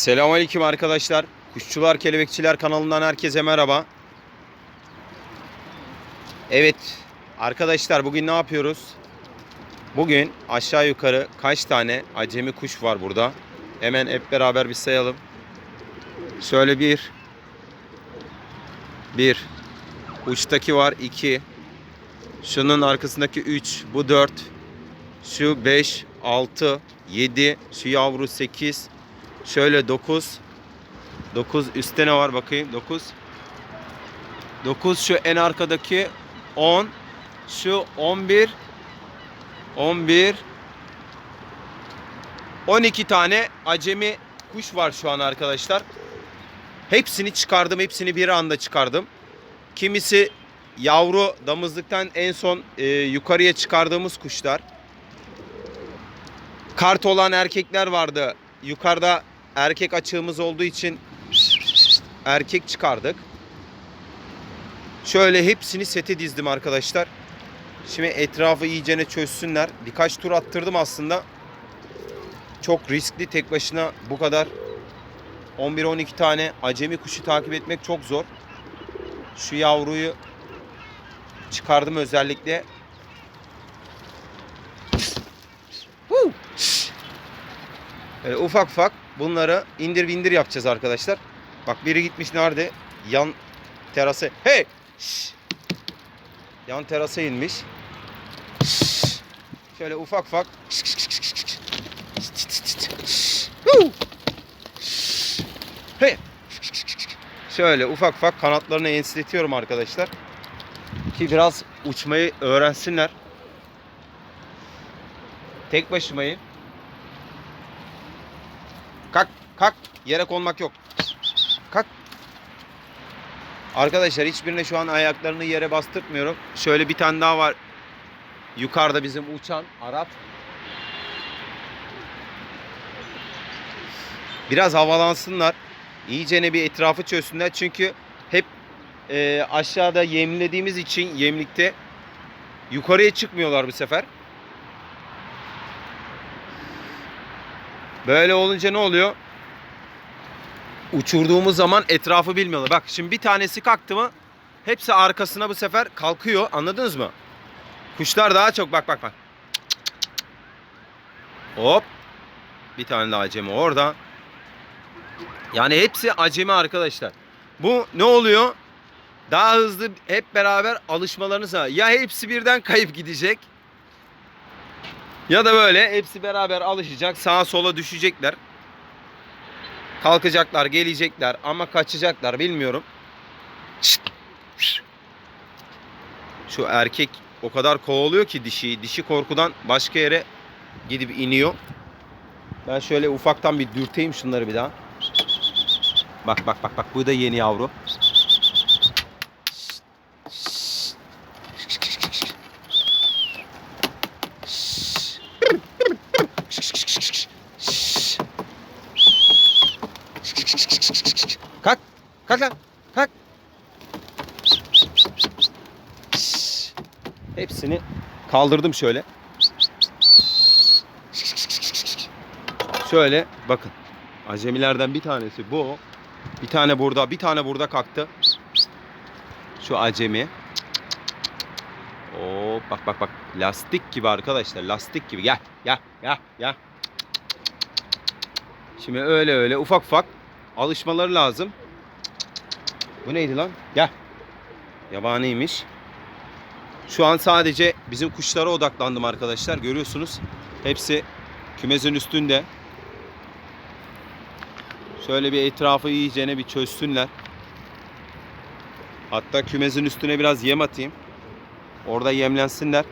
Selamünaleyküm arkadaşlar. Kuşçular Kelebekçiler kanalından herkese merhaba. Evet arkadaşlar bugün ne yapıyoruz? Bugün aşağı yukarı kaç tane acemi kuş var burada? Hemen hep beraber bir sayalım. Şöyle bir. Bir. Uçtaki var iki. Şunun arkasındaki üç. Bu dört. Şu beş. Altı. Yedi. Şu yavru sekiz. Şöyle 9. 9 üstte ne var bakayım? 9. 9 şu en arkadaki 10. Şu 11. 11. 12 tane acemi kuş var şu an arkadaşlar. Hepsini çıkardım. Hepsini bir anda çıkardım. Kimisi yavru damızlıktan en son e, yukarıya çıkardığımız kuşlar. Kart olan erkekler vardı. Yukarıda erkek açığımız olduğu için erkek çıkardık. Şöyle hepsini sete dizdim arkadaşlar. Şimdi etrafı iyicene çözsünler. Birkaç tur attırdım aslında. Çok riskli tek başına bu kadar 11-12 tane acemi kuşu takip etmek çok zor. Şu yavruyu çıkardım özellikle. Böyle ufak ufak bunları indir bindir yapacağız arkadaşlar. Bak biri gitmiş nerede? Yan terasa. Hey! Şşş! Yan terasa inmiş. Şşş! Şöyle ufak ufak. Huu! Hey! Şöyle ufak ufak kanatlarını ensletiyorum arkadaşlar. Ki biraz uçmayı öğrensinler. Tek başımayım. Kalk. Yere konmak yok. Kalk. Arkadaşlar hiçbirine şu an ayaklarını yere bastırtmıyorum. Şöyle bir tane daha var. Yukarıda bizim uçan Arap. Biraz havalansınlar. İyicene bir etrafı çözsünler. Çünkü hep e, aşağıda yemlediğimiz için yemlikte yukarıya çıkmıyorlar bu sefer. Böyle olunca ne oluyor? Uçurduğumuz zaman etrafı bilmiyorlar. Bak şimdi bir tanesi kalktı mı hepsi arkasına bu sefer kalkıyor. Anladınız mı? Kuşlar daha çok bak bak bak. Hop. Bir tane daha acemi orada. Yani hepsi acemi arkadaşlar. Bu ne oluyor? Daha hızlı hep beraber alışmalarınız var. Ya hepsi birden kayıp gidecek. Ya da böyle hepsi beraber alışacak. Sağa sola düşecekler. Kalkacaklar, gelecekler ama kaçacaklar bilmiyorum. Şu erkek o kadar kovalıyor ki dişiyi. Dişi korkudan başka yere gidip iniyor. Ben şöyle ufaktan bir dürteyim şunları bir daha. Bak bak bak bak bu da yeni yavru. Kalk lan. Kalk. Hepsini kaldırdım şöyle. Şöyle bakın. Acemilerden bir tanesi bu. Bir tane burada, bir tane burada kalktı. Şu acemi. Oo bak bak bak. Lastik gibi arkadaşlar. Lastik gibi. Gel, gel, gel, gel. Şimdi öyle öyle ufak ufak alışmaları lazım. Bu neydi lan? Gel. Yabaniymiş. Şu an sadece bizim kuşlara odaklandım arkadaşlar. Görüyorsunuz. Hepsi kümesin üstünde. Şöyle bir etrafı iyicene bir çözsünler. Hatta kümesin üstüne biraz yem atayım. Orada yemlensinler.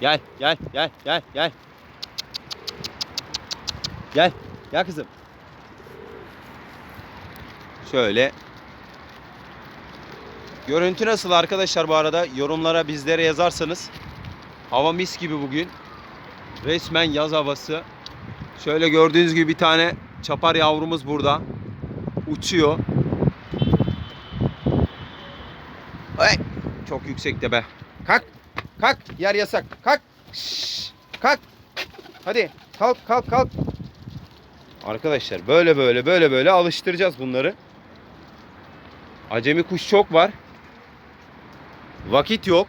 Gel, gel, gel, gel, gel. Gel. Gel kızım. Şöyle. Görüntü nasıl arkadaşlar bu arada? Yorumlara bizlere yazarsanız. Hava mis gibi bugün. Resmen yaz havası. Şöyle gördüğünüz gibi bir tane çapar yavrumuz burada. Uçuyor. Ay, çok yüksekte be. Kalk. Kalk. Yer yasak. Kalk. Şşş. Kalk. Hadi. kalk kalk kalk. Arkadaşlar böyle böyle böyle böyle alıştıracağız bunları. Acemi kuş çok var. Vakit yok.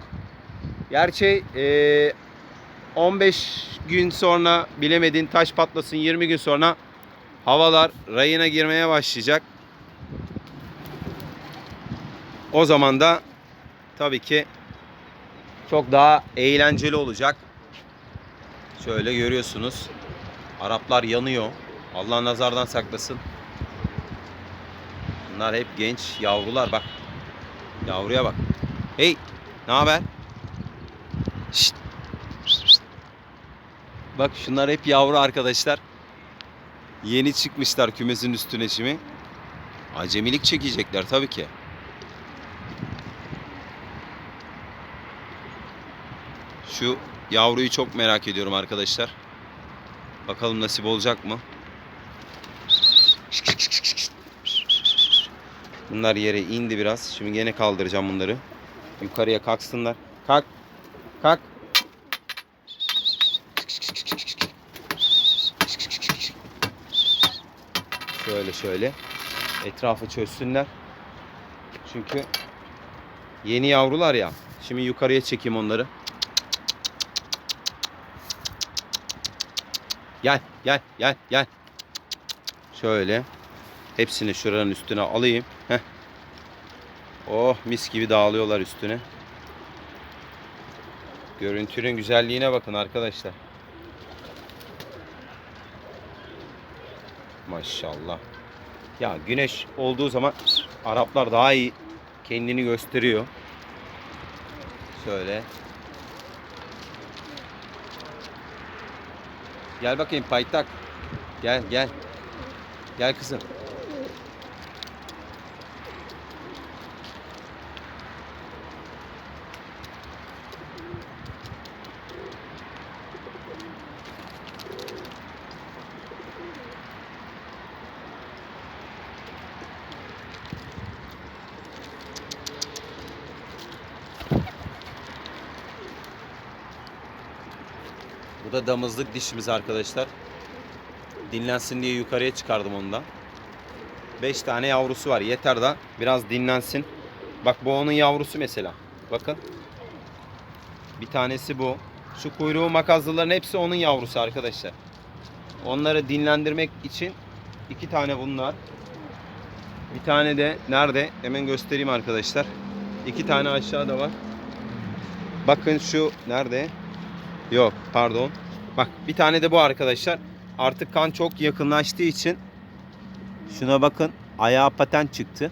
Gerçi eee, 15 gün sonra bilemedin taş patlasın 20 gün sonra havalar rayına girmeye başlayacak. O zaman da tabii ki çok daha eğlenceli olacak. Şöyle görüyorsunuz. Araplar yanıyor. Allah nazardan saklasın. Bunlar hep genç yavrular bak. Yavruya bak. Hey, ne haber? Bak şunlar hep yavru arkadaşlar. Yeni çıkmışlar kümesin üstüne şimdi. Acemilik çekecekler tabii ki. Şu yavruyu çok merak ediyorum arkadaşlar. Bakalım nasip olacak mı? Bunlar yere indi biraz. Şimdi gene kaldıracağım bunları. Yukarıya kalksınlar. Kalk. Kalk. Şöyle şöyle. Etrafı çözsünler. Çünkü yeni yavrular ya. Şimdi yukarıya çekeyim onları. Gel, gel, gel, gel. Şöyle. Hepsini şuranın üstüne alayım. Heh. Oh mis gibi dağılıyorlar üstüne. Görüntünün güzelliğine bakın arkadaşlar. Maşallah. Ya güneş olduğu zaman Araplar daha iyi kendini gösteriyor. Şöyle. Gel bakayım paytak. Gel gel. Gel kızım. Da damızlık dişimiz arkadaşlar. Dinlensin diye yukarıya çıkardım ondan. 5 tane yavrusu var. Yeter da biraz dinlensin. Bak bu onun yavrusu mesela. Bakın. Bir tanesi bu. Şu kuyruğu makazlıların hepsi onun yavrusu arkadaşlar. Onları dinlendirmek için iki tane bunlar. Bir tane de nerede? Hemen göstereyim arkadaşlar. İki tane aşağıda var. Bakın şu nerede? Yok pardon. Bak bir tane de bu arkadaşlar. Artık kan çok yakınlaştığı için şuna bakın ayağa paten çıktı.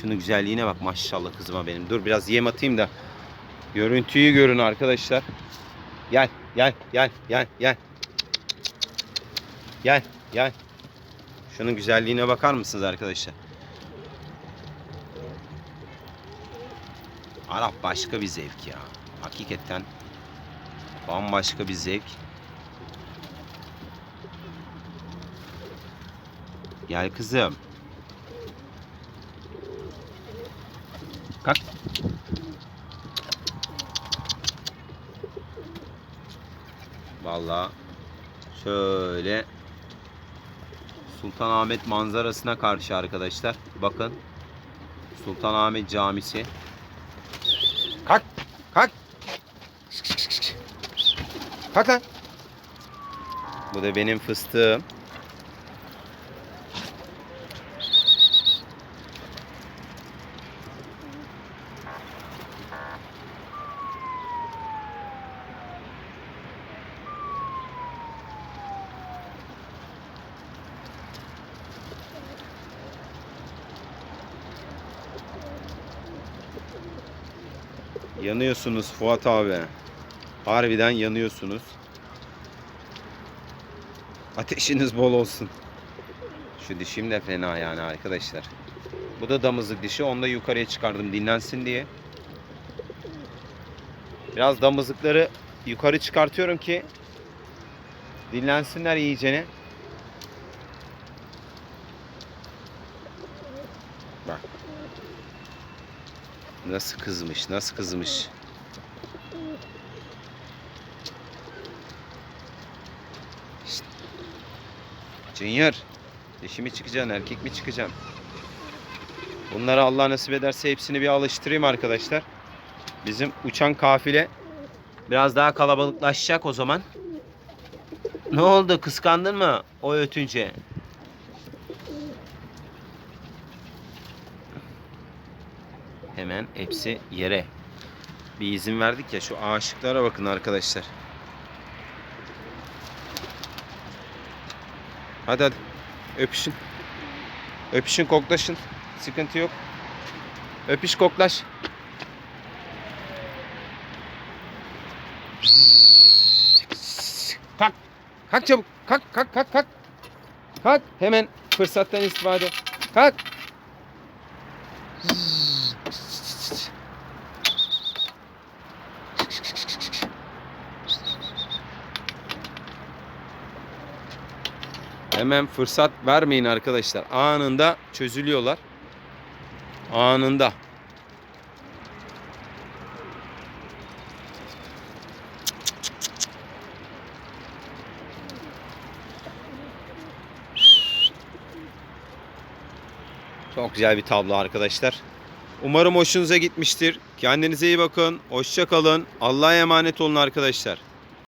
Şunun güzelliğine bak maşallah kızıma benim. Dur biraz yem atayım da görüntüyü görün arkadaşlar. Gel gel gel gel gel. Gel gel. Şunun güzelliğine bakar mısınız arkadaşlar? Arap başka bir zevk ya. Hakikaten bambaşka bir zevk. Gel kızım. Kalk. Vallahi şöyle Sultanahmet manzarasına karşı arkadaşlar. Bakın. Sultanahmet Camisi. Kalk. Kalk. Kalk lan. Bu da benim fıstığım. Yanıyorsunuz Fuat abi. Harbiden yanıyorsunuz. Ateşiniz bol olsun. Şu dişim de fena yani arkadaşlar. Bu da damızlık dişi. Onu da yukarıya çıkardım dinlensin diye. Biraz damızlıkları yukarı çıkartıyorum ki dinlensinler iyicene. Bak. Nasıl kızmış, nasıl kızmış. Junior. Dişi mi çıkacaksın, erkek mi çıkacaksın? Bunları Allah nasip ederse hepsini bir alıştırayım arkadaşlar. Bizim uçan kafile biraz daha kalabalıklaşacak o zaman. Ne oldu? Kıskandın mı o ötünce? Hemen hepsi yere. Bir izin verdik ya şu aşıklara bakın arkadaşlar. Hadi hadi. Öpüşün. Öpüşün koklaşın. Sıkıntı yok. Öpüş koklaş. Kalk. Kalk çabuk. Kalk kalk kalk kalk. Kalk. Hemen fırsattan istifade. Kalk. Hemen fırsat vermeyin arkadaşlar. Anında çözülüyorlar. Anında. Çok güzel bir tablo arkadaşlar. Umarım hoşunuza gitmiştir. Kendinize iyi bakın. Hoşça kalın. Allah'a emanet olun arkadaşlar.